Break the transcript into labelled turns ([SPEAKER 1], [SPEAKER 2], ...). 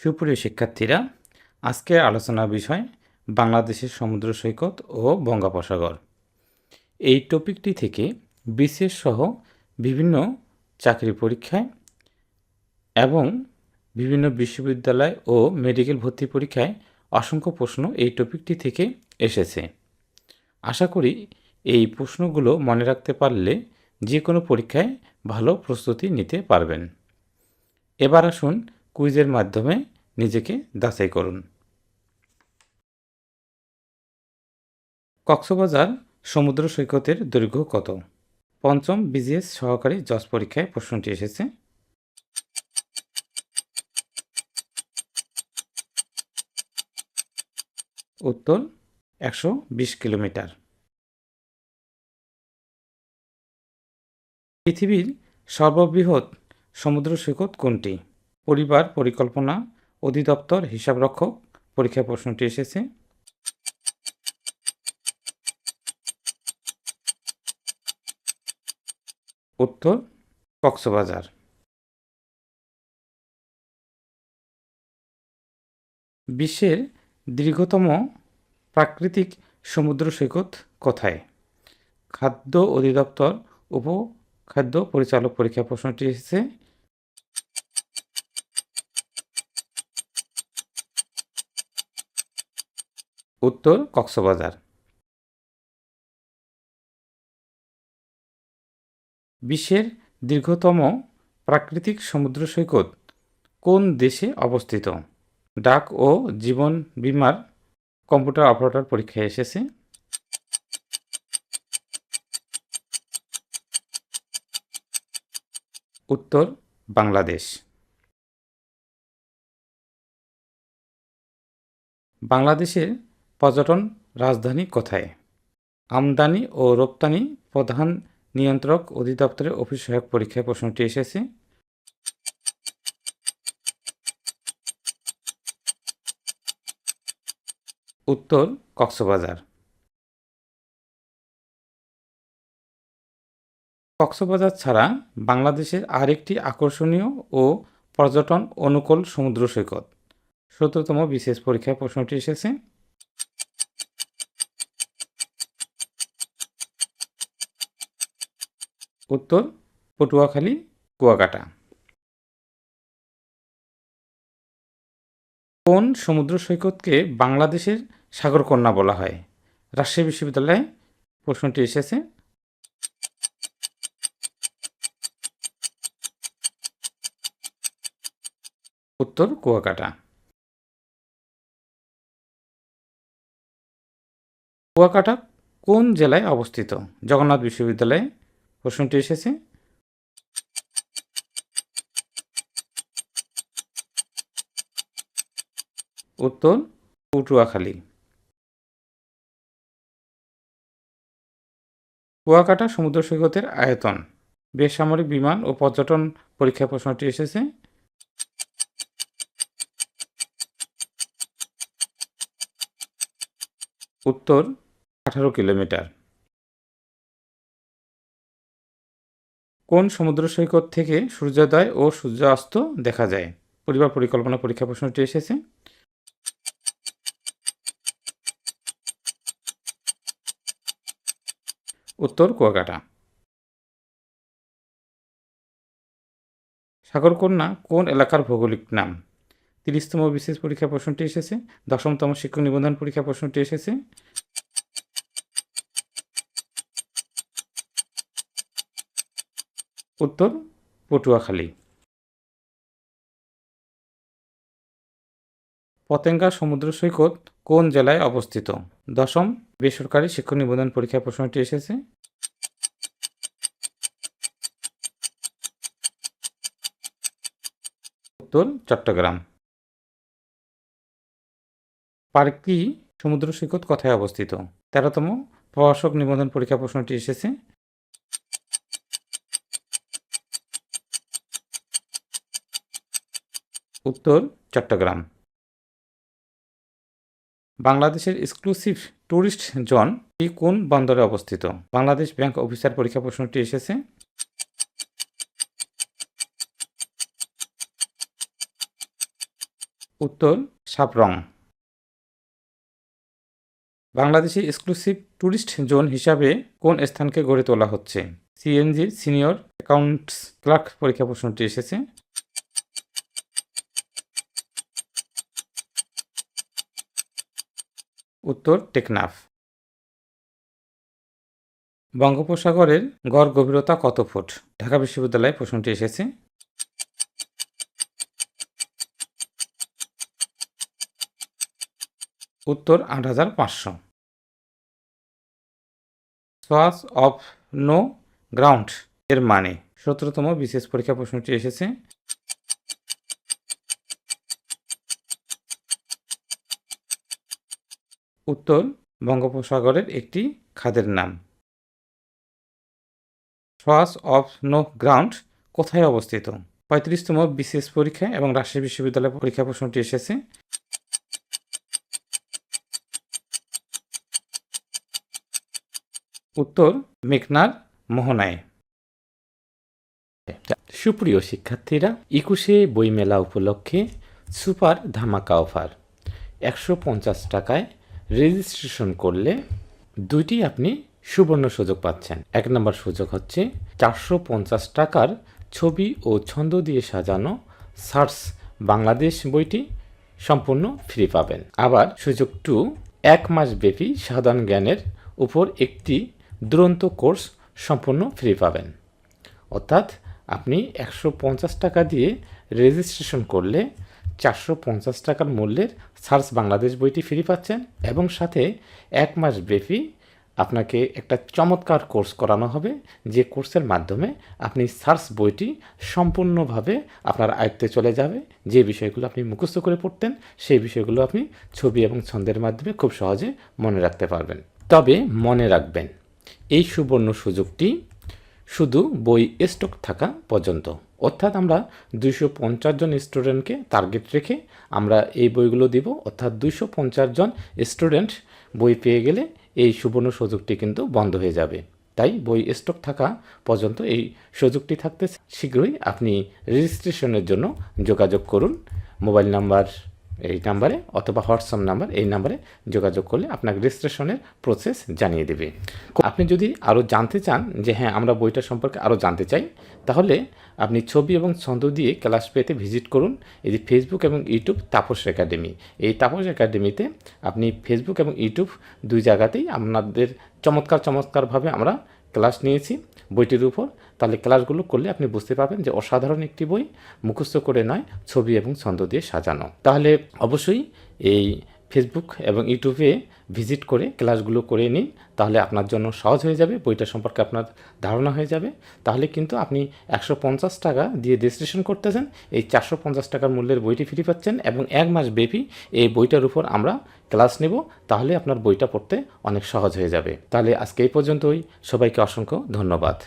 [SPEAKER 1] সুপ্রিয় শিক্ষার্থীরা, আজকের আলোচনার বিষয় বাংলাদেশের সমুদ্র সৈকত ও বঙ্গোপসাগর। এই টপিকটি থেকে বিশেষ সহ বিভিন্ন চাকরি পরীক্ষায় এবং বিভিন্ন বিশ্ববিদ্যালয় ও মেডিকেল ভর্তি পরীক্ষায় অসংখ্য প্রশ্ন এই টপিকটি থেকে এসেছে। আশা করি এই প্রশ্নগুলো মনে রাখতে পারলে যে কোনো পরীক্ষায় ভালো প্রস্তুতি নিতে পারবেন। এবার আসুন কুইজের মাধ্যমে নিজেকে যাচাই করুন। কক্সবাজার সমুদ্র সৈকতের দৈর্ঘ্য কত? পঞ্চম বিজিএস সহকারী জজ পরীক্ষায় প্রশ্নটি এসেছে। উত্তর, একশো বিশ কিলোমিটার। পৃথিবীর সর্ববৃহৎ সমুদ্র সৈকত কোনটি? পরিবার, পরিকল্পনা, অধিদপ্তর, হিসাবরক্ষক পরীক্ষা প্রশ্নটি এসেছে। উত্তর, কক্সবাজার। বিশ্বের দীর্ঘতম প্রাকৃতিক সমুদ্র সৈকত কোথায়? খাদ্য অধিদপ্তর উপ খাদ্য পরিচালক পরীক্ষা প্রশ্নটি এসেছে। উত্তর কক্সবাজার। বিশ্বের দীর্ঘতম প্রাকৃতিক সমুদ্র সৈকত কোন দেশে অবস্থিত? ডাক ও জীবন বিমার কম্পিউটার অপারেটর পরীক্ষায় এসেছে। উত্তর বাংলাদেশ। বাংলাদেশের পর্যটন রাজধানী কোথায়? আমদানি ও রপ্তানি প্রধান নিয়ন্ত্রক অধিদপ্তরের অফিস সহায়ক পরীক্ষায় প্রশ্নটি এসেছে। উত্তর, কক্সবাজার। কক্সবাজার ছাড়া বাংলাদেশের আরেকটি আকর্ষণীয় ও পর্যটন অনুকূল সমুদ্র সৈকত। সতেরোতম বিশেষ পরীক্ষায় প্রশ্নটি এসেছে। উত্তর, পটুয়াখালী, কুয়াকাটা। কোন সমুদ্র সৈকতকে বাংলাদেশের সাগরকন্যা বলা হয়? রাজশাহী বিশ্ববিদ্যালয়ে প্রশ্নটি এসেছে। উত্তর, কুয়াকাটা। কুয়াকাটা কোন জেলায় অবস্থিত? জগন্নাথ বিশ্ববিদ্যালয়ে প্রশ্নটি এসেছে? উত্তর, পটুয়াখালী। কুয়াকাটা সমুদ্র সৈকতের আয়তন, বেসামরিক বিমান ও পর্যটন পরীক্ষা প্রশ্নটি এসেছে। উত্তর, আঠারো কিলোমিটার। কোন সমুদ্র সৈকত থেকে সূর্যোদয় ও সূর্যাস্ত দেখা যায়? পরিবার পরিকল্পনা পরীক্ষা প্রশ্নটি এসেছে। উত্তর কুয়াকাটা। সাগরকন্যা কোন এলাকার ভৌগোলিক নাম? তিরিশতম বিশেষ পরীক্ষা প্রশ্নটি এসেছে। দশমতম শিক্ষক নিবন্ধন পরীক্ষা প্রশ্নটি এসেছে। উত্তর পটুয়াখালী। পতেঙ্গা সমুদ্র সৈকত কোন জেলায় অবস্থিত? দশম বেসরকারি শিক্ষক নিবন্ধন পরীক্ষা প্রশ্নটি এসেছে। উত্তর চট্টগ্রাম। পার্কটি সমুদ্র সৈকত কোথায় অবস্থিত? তেরোতম প্রভাষক নিবন্ধন পরীক্ষা প্রশ্নটি এসেছে। উত্তর চট্টগ্রাম। বাংলাদেশের এক্সক্লুসিভ ট্যুরিস্ট জোন কোন বন্দরে অবস্থিত? বাংলাদেশ ব্যাংক অফিসার পরীক্ষা প্রশ্নটি এসেছে। উত্তর সাপরং। বাংলাদেশে এক্সক্লুসিভ ট্যুরিস্ট জোন হিসাবে কোন স্থানকে গড়ে তোলা হচ্ছে? সিএনজির সিনিয়র অ্যাকাউন্টস ক্লার্ক পরীক্ষা প্রশ্নটি এসেছে। উত্তর টেকনাফ। বঙ্গোপসাগরের গড় গভীরতা কত ফুট? ঢাকা বিশ্ববিদ্যালয়ে প্রশ্নটি এসেছে। উত্তর আট হাজার পাঁচশো। সোয়াস অফ নো গ্রাউন্ড এর মানে। সতেরোতম বিশেষ পরীক্ষা প্রশ্নটি এসেছে। উত্তর বঙ্গোপসাগরের একটি খাদের নাম। সোয়াস অফ নো গ্রাউন্ড কোথায় অবস্থিত? পঁয়ত্রিশতম বিশেষ পরীক্ষা এবং রাজশাহী বিশ্ববিদ্যালয় পরীক্ষা প্রশ্নটি এসেছে। উত্তর মেঘনার মোহনায়। সুপ্রিয় শিক্ষার্থীরা, একুশে বইমেলা উপলক্ষে সুপার ধামাকা অফার। একশো পঞ্চাশ টাকায় রেজিস্ট্রেশন করলে দুইটি আপনি সুবর্ণ সুযোগ পাচ্ছেন। এক নম্বর সুযোগ হচ্ছে চারশো পঞ্চাশ টাকার ছবি ও ছন্দ দিয়ে সাজানো সার্স বাংলাদেশ বইটি সম্পূর্ণ ফ্রি পাবেন। আবার সুযোগ টু, এক মাস ব্যাপী সাধারণ জ্ঞানের উপর একটি দুরন্ত কোর্স সম্পূর্ণ ফ্রি পাবেন। অর্থাৎ আপনি একশো পঞ্চাশ টাকা দিয়ে রেজিস্ট্রেশন করলে চারশো পঞ্চাশ টাকার মূল্যের সার্চ বাংলাদেশ বইটি ফ্রি পাচ্ছেন এবং সাথে এক মাস ব্যাপী আপনাকে একটা চমৎকার কোর্স করানো হবে। যে কোর্সের মাধ্যমে আপনি সার্চ বইটি সম্পূর্ণভাবে আপনার আয়ত্তে চলে যাবে। যে বিষয়গুলো আপনি মুখস্থ করে পড়তেন, সেই বিষয়গুলো আপনি ছবি এবং ছন্দের মাধ্যমে খুব সহজে মনে রাখতে পারবেন। তবে মনে রাখবেন, এই সুবর্ণ সুযোগটি শুধু বই স্টক থাকা পর্যন্ত। অর্থাৎ আমরা দুইশো পঞ্চাশ জন স্টুডেন্টকে টার্গেট রেখে আমরা এই বইগুলো দিব। অর্থাৎ দুইশো পঞ্চাশ জন স্টুডেন্ট বই পেয়ে গেলে এই সুবর্ণ সুযোগটি কিন্তু বন্ধ হয়ে যাবে। তাই বই স্টক থাকা পর্যন্ত এই সুযোগটি থাকতে শীঘ্রই আপনি রেজিস্ট্রেশনের জন্য যোগাযোগ করুন। মোবাইল নাম্বার এই নাম্বারে অথবা হোয়াটসঅ্যাপ নাম্বার এই নাম্বারে যোগাযোগ করলে আপনাকে রেজিস্ট্রেশনের প্রসেস জানিয়ে দেবে। আপনি যদি আরও জানতে চান যে হ্যাঁ আমরা বইটা সম্পর্কে আরও জানতে চাই, তাহলে আপনি ছবি এবং ছন্দ দিয়ে ক্লাস পেতে ভিজিট করুন। এই যে ফেসবুক এবং ইউটিউব তাপস একাডেমি। এই তাপস একাডেমিতে আপনি ফেসবুক এবং ইউটিউব দুই জায়গাতেই আপনাদের চমৎকার, চমৎকারভাবে আমরা ক্লাস নিয়েছি বইটির উপর। তাহলে ক্লাসগুলো করলে আপনি বুঝতে পারবেন যে অসাধারণ একটি বই, মুখস্থ করে নয়, ছবি এবং ছন্দ দিয়ে সাজানো। তাহলে অবশ্যই এই ফেসবুক এবং ইউটিউবে ভিজিট করে ক্লাসগুলো করে নিন, তাহলে আপনার জন্য সহজ হয়ে যাবে, বইটা সম্পর্কে আপনার ধারণা হয়ে যাবে। তাহলে কিন্তু আপনি একশো পঞ্চাশ টাকা দিয়ে রেজিস্ট্রেশন করতেছেন, এই চারশো পঞ্চাশ টাকার মূল্যের বইটি ফ্রি পাচ্ছেন এবং এক মাস ব্যাপী এই বইটার উপর আমরা ক্লাস নেব, তাহলে আপনার বইটা পড়তে অনেক সহজ হয়ে যাবে। তাহলে আজকে এই পর্যন্তই, সবাইকে অসংখ্য ধন্যবাদ।